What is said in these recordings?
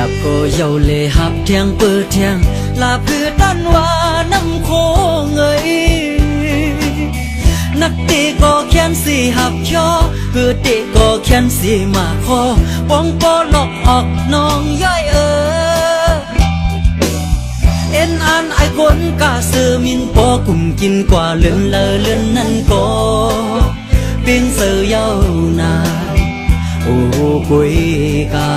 อยากก็เยาเลยหับเทียงเปิดเทียงลาเพื่อดันว่าน้ำโคงเอ้ยนักเตะก็แค้นสีหับยอเพื่อเตะก็แค้นสีมาคอป้องปอหลอกออกน้องย่อยเออเอ็นอันไอคนกาเสือมินปอกุมกินกว่าเลือนเลอเลือนนั่นก็เป็นเสือเยานาโอ้กุยกา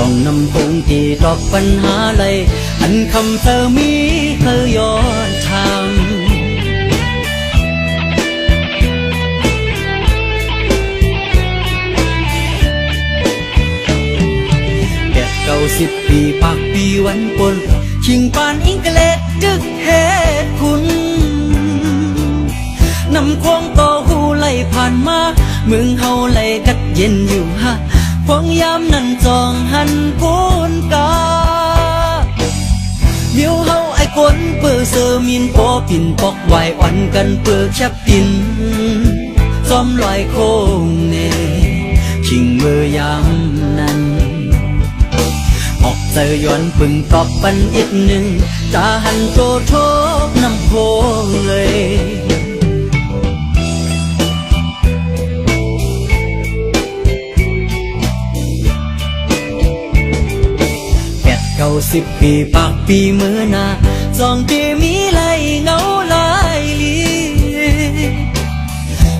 จองนำคงที่ตอบปัญหาเลยอันคำเธอมีเธอย้อนทางแก่เก้าสิบปีปากปีวันปนชิงปานอิงเกลดดึกเหตุคุณนำควงต่อหูไหลผ่านมา เมืองเฮาไหลกัดเย็นอยู่ฮะ พวงยามนั้นจองหันพูนกาเมียวเฮาไอ้คนเปื้อเซอร์มินปอปินปอกไหวอ่อนกันเปื้อแคบปินซ้อมลอยโค้งเนชิงเมื่อยามนั้นออกเจอย้อนปึงตอบปันอีกหนึ่งจาหันโจโทบน้ำโพเลย สิบปีปากปีเมื่อนาสองปีมีไหลเงาลายลี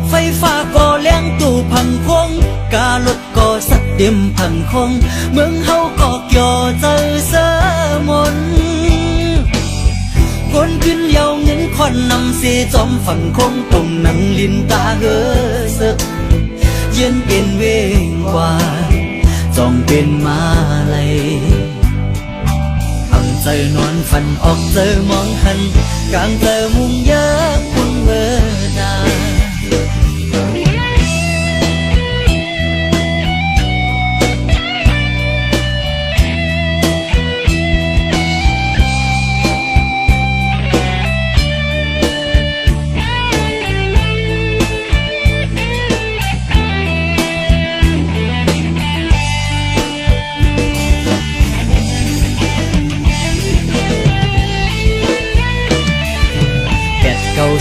ไฟฟ้าก็เลี้ยงตู้พังคงการถก็สักเต็มพังคง เมืองเฮาก็เกี่ยวเจอเสมนคนขึ้นเยาวเงินควันนำเสีจอมฝันคงตรงหนังลินตาเฮอสึกเย็นเป็นเวงกว่าจองเป็นมาเลย อังใจนอนฝันออกเจอมองหันกลางเจอมุงเยอะคุณเมื่อนา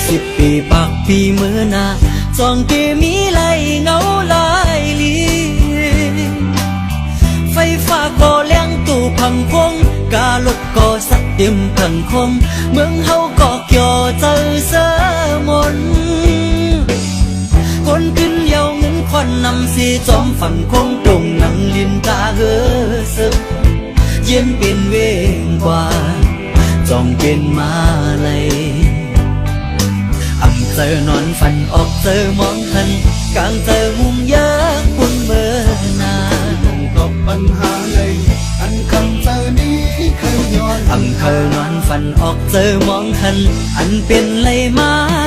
สิบปีปากปีเมื่อนาจองเกมีไหลเงาหลายลีไฟฟ้าก็เลี้ยงตู้พังคงการถก็สักเต็มพังคงเมืองเฮาก็เกี่ยวเจอเสมนคนขึ้นเยาวเงินควันนำสีจอมฝันคงตรงหนังลินตาเฮอสึกเย็นเป็นเวงกว่าจองเป็นมาเลย เจอนอนฝันออกเจอมองหันกลางเจอมุมเยอะคุณเมื่อนานตอบปัญหาเลยอันคำเจอนี้เคยย้อนอังเคยนอนฝันออกเจอมองหันอันเป็นเลยมาปุ่นเมื่